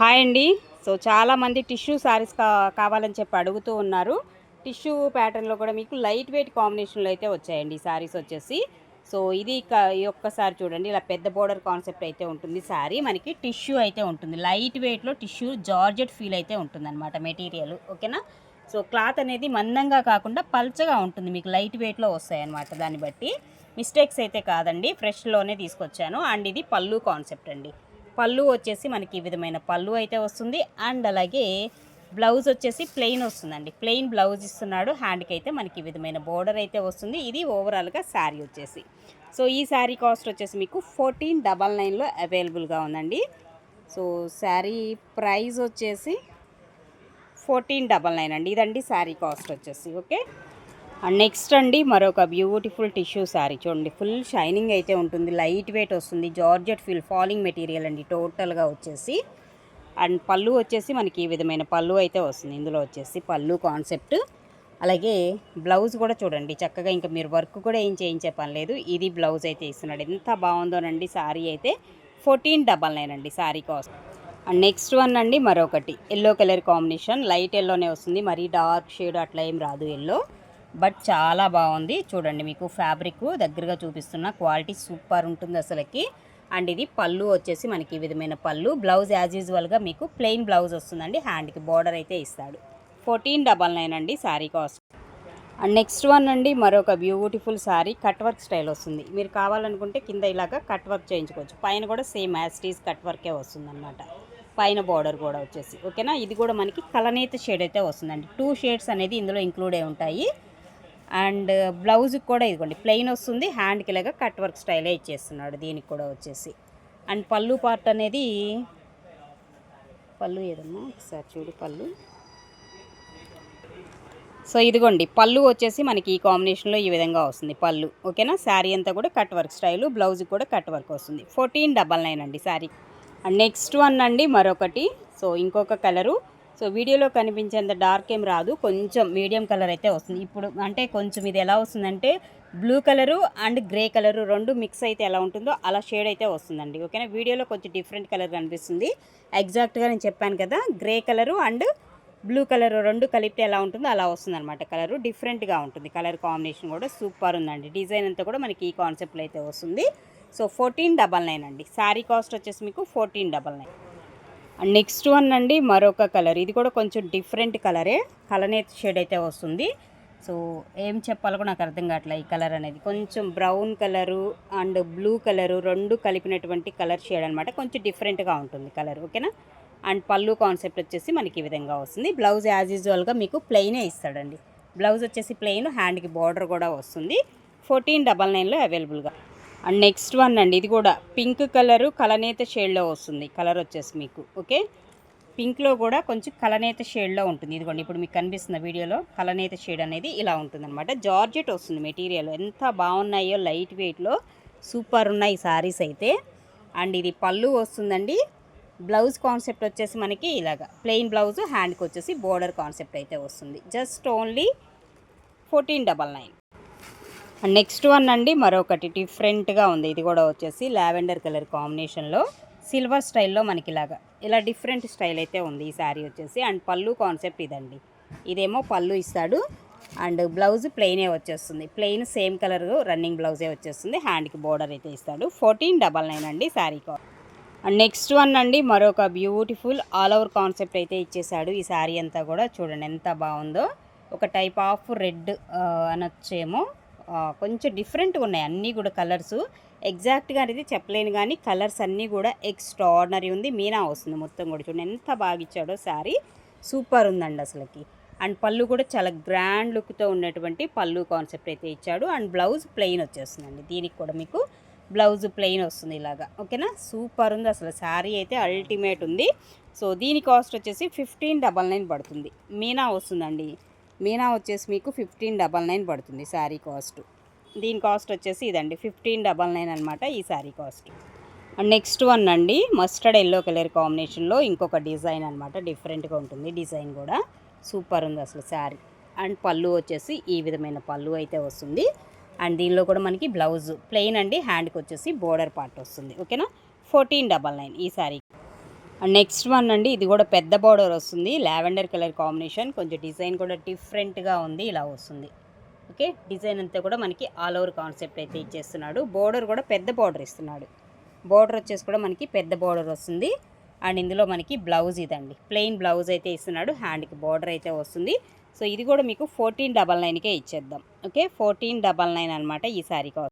Hi అండి. So చాలామంది tissue saris కా కావాలని చెప్పి అడుగుతూ ఉన్నారు. టిష్యూ ప్యాటర్న్లో కూడా మీకు లైట్ వెయిట్ కాంబినేషన్లో అయితే వచ్చాయండి శారీస్ వచ్చేసి. సో ఇది క- ఈ ఒక్కసారి చూడండి. ఇలా పెద్ద బోర్డర్ కాన్సెప్ట్ అయితే ఉంటుంది శారీ మనకి టిష్యూ అయితే ఉంటుంది. లైట్ వెయిట్లో టిష్యూ జార్జెట్ ఫీల్ అయితే ఉంటుంది అనమాట మెటీరియల్. ఓకేనా? సో క్లాత్ అనేది మందంగా కాకుండా పల్చగా ఉంటుంది. మీకు లైట్ వెయిట్లో వస్తాయన్నమాట దాన్ని బట్టి. మిస్టేక్స్ అయితే కాదండి. ఫ్రెష్లోనే తీసుకొచ్చాను. అండ్ ఇది పళ్ళు కాన్సెప్ట్ అండి. పళ్ళు వచ్చేసి మనకి ఈ విధమైన పళ్ళు అయితే వస్తుంది. అండ్ అలాగే బ్లౌజ్ వచ్చేసి ప్లెయిన్ వస్తుందండి. ప్లెయిన్ బ్లౌజ్ ఇస్తున్నాడు. హ్యాండ్కి అయితే మనకి ఈ విధమైన బోర్డర్ అయితే వస్తుంది. ఇది ఓవరాల్గా శారీ వచ్చేసి. సో ఈ శారీ కాస్ట్ వచ్చేసి మీకు ఫోర్టీన్ డబల్ నైన్లో అవైలబుల్గా ఉందండి. సో శారీ ప్రైస్ వచ్చేసి ఫోర్టీన్ డబల్ నైన్ అండి. ఇదండి శారీ కాస్ట్ వచ్చేసి. ఓకే? అండ్ నెక్స్ట్ అండి మరొక బ్యూటిఫుల్ టిష్యూ శారీ. చూడండి ఫుల్ షైనింగ్ అయితే ఉంటుంది. లైట్ వెయిట్ వస్తుంది. జార్జెట్ ఫీల్ ఫాలింగ్ మెటీరియల్ అండి. టోటల్గా వచ్చేసి. అండ్ పళ్ళు వచ్చేసి మనకి ఈ విధమైన పళ్ళు అయితే వస్తుంది. ఇందులో వచ్చేసి పళ్ళు కాన్సెప్ట్. అలాగే బ్లౌజ్ కూడా చూడండి. చక్కగా ఇంకా మీరు వర్క్ కూడా ఏం చేయించే పని లేదు. ఇది బ్లౌజ్ అయితే ఇస్తున్నాడు. ఎంత బాగుందోనండి శారీ అయితే. ఫోర్టీన్ డబల్ నైన్ అండి sari cost. And next one అండి మరొకటి. Yellow colour combination. లైట్ ఎల్లోనే వస్తుంది. మరీ డార్క్ షేడ్ అట్లా ఏం రాదు ఎల్లో. బట్ చాలా బాగుంది. చూడండి మీకు ఫ్యాబ్రిక్ దగ్గరగా చూపిస్తున్న క్వాలిటీ సూపర్ ఉంటుంది అసలుకి. అండ్ ఇది పళ్ళు వచ్చేసి మనకి ఈ విధమైన పళ్ళు. బ్లౌజ్ యాజ్ యూజువల్గా మీకు ప్లెయిన్ బ్లౌజ్ వస్తుందండి. హ్యాండ్కి బార్డర్ అయితే ఇస్తాడు. ఫోర్టీన్ డబల్ నైన్ అండి sari cost. And next one అండి మరొక beautiful sari cut work style వస్తుంది. మీరు కావాలనుకుంటే కింద ఇలాగా కట్ వర్క్ చేయించుకోవచ్చు. పైన కూడా సేమ్ యాస్టీస్ కట్ వర్కే వస్తుంది అనమాట పైన బార్డర్ కూడా వచ్చేసి. ఓకేనా? ఇది కూడా మనకి కలనేత షేడ్ అయితే వస్తుందండి. టూ షేడ్స్ అనేది ఇందులో ఇంక్లూడ్ అయి ఉంటాయి. అండ్ బ్లౌజ్కి కూడా ఇదిగోండి ప్లెయిన్ వస్తుంది హ్యాండ్కి ఇలాగా కట్ వర్క్ స్టైలే ఇచ్చేస్తున్నాడు దీనికి కూడా వచ్చేసి. అండ్ పళ్ళు పార్ట్ అనేది పళ్ళు ఏదమ్మా? ఒకసారి చూడు పళ్ళు. సో ఇదిగోండి పళ్ళు వచ్చేసి మనకి ఈ కాంబినేషన్లో ఈ విధంగా వస్తుంది పళ్ళు. ఓకేనా? శారీ అంతా కూడా కట్ వర్క్ స్టైలు బ్లౌజ్ కూడా కట్ వర్క్ వస్తుంది. ఫోర్టీన్ డబల్ నైన్ అండి శారీ. అండ్ నెక్స్ట్ వన్ అండి మరొకటి. సో ఇంకొక కలరు సో వీడియోలో కనిపించేంత డార్క్ ఏం రాదు. కొంచెం మీడియం కలర్ అయితే వస్తుంది. ఇప్పుడు అంటే కొంచెం ఇది ఎలా వస్తుందంటే blue colour and grey colour రెండు మిక్స్ అయితే ఎలా ఉంటుందో అలా షేడ్ అయితే వస్తుందండి. ఓకేనా? వీడియోలో కొంచెం డిఫరెంట్ కలర్ కనిపిస్తుంది. ఎగ్జాక్ట్గా నేను చెప్పాను కదా grey colour and blue colour రెండు కలిపితే ఎలా ఉంటుందో అలా వస్తుంది అనమాట కలర్. డిఫరెంట్గా ఉంటుంది. కలర్ కాంబినేషన్ కూడా సూపర్ ఉందండి. డిజైన్ అంతా కూడా మనకి ఈ కాన్సెప్ట్లో అయితే వస్తుంది. సో ఫోర్టీన్ డబల్ నైన్ అండి. శారీ కాస్ట్ వచ్చేసి మీకు fourteen double nine. And next one అండి మరొక కలర్. ఇది కూడా కొంచెం డిఫరెంట్ కలరే. కలనే షేడ్ అయితే వస్తుంది. సో ఏం చెప్పాలో కూడా నాకు అర్థం కావట్లే ఈ కలర్ అనేది. కొంచెం brown colour and blue colour రెండు కలిపినటువంటి కలర్ షేడ్ అనమాట కొంచెం డిఫరెంట్గా ఉంటుంది కలర్ ఓకేనా? అండ్ పళ్ళు కాన్సెప్ట్ వచ్చేసి మనకి ఈ విధంగా వస్తుంది. బ్లౌజ్ యాజ్ యూజువల్గా మీకు ప్లెయినే ఇస్తాడండి. బ్లౌజ్ వచ్చేసి ప్లెయిన్ హ్యాండ్కి బార్డర్ కూడా వస్తుంది. ఫోర్టీన్ డబల్ నైన్లో అవైలబుల్గా అండ్ నెక్స్ట్ వన్ అండి ఇది కూడా పింక్ కలరు కలనేత షేడ్లో వస్తుంది కలర్ వచ్చేసి మీకు ఓకే? పింక్లో కూడా కొంచెం కలనేత షేడ్లో ఉంటుంది ఇదిగోండి ఇప్పుడు మీకు కనిపిస్తున్న వీడియోలో కలనేత షేడ్ అనేది ఇలా ఉంటుందన్నమాట. జార్జెట్ వస్తుంది మెటీరియల్ ఎంత బాగున్నాయో లైట్ వెయిట్లో సూపర్ ఉన్నాయి సారీస్ అయితే. అండ్ ఇది పళ్ళు వస్తుందండి బ్లౌజ్ కాన్సెప్ట్ వచ్చేసి మనకి ఇలాగా ప్లెయిన్ బ్లౌజ్ హ్యాండ్కి వచ్చేసి బోర్డర్ కాన్సెప్ట్ అయితే వస్తుంది. Just only fourteen double nine. Next one అండి మరొకటి డిఫరెంట్గా ఉంది. ఇది కూడా వచ్చేసి లావెండర్ కలర్ కాంబినేషన్లో సిల్వర్ స్టైల్లో మనకి ఇలాగా ఇలా డిఫరెంట్ స్టైల్ అయితే ఉంది ఈ శారీ వచ్చేసి. అండ్ పళ్ళు కాన్సెప్ట్ ఇదండి. ఇదేమో పళ్ళు ఇస్తాడు. అండ్ బ్లౌజ్ ప్లెయినే వచ్చేస్తుంది. ప్లెయిన్ సేమ్ కలర్ రన్నింగ్ బ్లౌజే వచ్చేస్తుంది. హ్యాండ్కి బోర్డర్ అయితే ఇస్తాడు. ఫోర్టీన్ డబల్ నైన్ అండి శారీ కా అండ్ నెక్స్ట్ వన్ అండి మరొక బ్యూటిఫుల్ ఆల్ ఓవర్ కాన్సెప్ట్ అయితే ఇచ్చేసాడు ఈ శారీ అంతా కూడా. చూడండి ఎంత బాగుందో. ఒక టైప్ ఆఫ్ రెడ్ అనొచ్చేమో. కొంచెం డిఫరెంట్గా ఉన్నాయి. అన్నీ కూడా కలర్స్ ఎగ్జాక్ట్గా అనేది చెప్పలేను కానీ కలర్స్ అన్నీ కూడా ఎక్స్ట్రాడినరీ ఉంది. మీనా వస్తుంది మొత్తం కూడా చూడండి. ఎంత బాగా ఇచ్చాడో శారీ సూపర్ ఉందండి అసలుకి. అండ్ పళ్ళు కూడా చాలా గ్రాండ్ లుక్తో ఉన్నటువంటి పళ్ళు కాన్సెప్ట్ అయితే ఇచ్చాడు. అండ్ బ్లౌజ్ ప్లెయిన్ వచ్చేస్తుందండి. దీనికి కూడా మీకు బ్లౌజ్ ప్లెయిన్ వస్తుంది ఇలాగా. ఓకేనా సూపర్ ఉంది అసలు. శారీ అయితే అల్టిమేట్ ఉంది. సో దీని కాస్ట్ వచ్చేసి ఫిఫ్టీన్ డబల్ నైన్ పడుతుంది. మీనా వస్తుందండి. మీనా వచ్చేసి మీకు ఫిఫ్టీన్ డబల్ నైన్ పడుతుంది శారీ కాస్ట్. దీని కాస్ట్ వచ్చేసి ఇదండి ఫిఫ్టీన్ డబల్ నైన్ అనమాట ఈ sari cost. And next one అండి మస్టర్డ్ ఎల్లో కలర్ కాంబినేషన్లో ఇంకొక డిజైన్ అనమాట డిఫరెంట్గా ఉంటుంది డిజైన్ కూడా. సూపర్ ఉంది అసలు శారీ. అండ్ పళ్ళు వచ్చేసి ఈ విధమైన పళ్ళు అయితే వస్తుంది. అండ్ దీనిలో కూడా మనకి బ్లౌజ్ ప్లెయిన్ అండి హ్యాండ్కి వచ్చేసి బోర్డర్ పార్ట్ వస్తుంది. ఓకేనా? ఫోర్టీన్ డబల్ నైన్ ఈ శారీ నెక్స్ట్ వన్ అండి ఇది కూడా పెద్ద బార్డర్ వస్తుంది. Lavender colour combination. కొంచెం డిజైన్ కూడా డిఫరెంట్గా ఉంది ఇలా వస్తుంది. ఓకే? డిజైన్ అంతా కూడా మనకి ఆల్ ఓవర్ కాన్సెప్ట్ అయితే ఇచ్చేస్తున్నాడు. బోర్డర్ కూడా పెద్ద బార్డర్ ఇస్తున్నాడు. బోర్డర్ వచ్చేసి కూడా మనకి పెద్ద బార్డర్ వస్తుంది. అండ్ ఇందులో మనకి బ్లౌజ్ ఇదండి. ప్లెయిన్ బ్లౌజ్ అయితే ఇస్తున్నాడు. హ్యాండ్కి బార్డర్ అయితే వస్తుంది. సో ఇది కూడా మీకు ఫోర్టీన్ డబల్ నైన్కే ఇచ్చేద్దాం. ఓకే? ఫోర్టీన్ డబల్ నైన్ అనమాట ఈ శారీ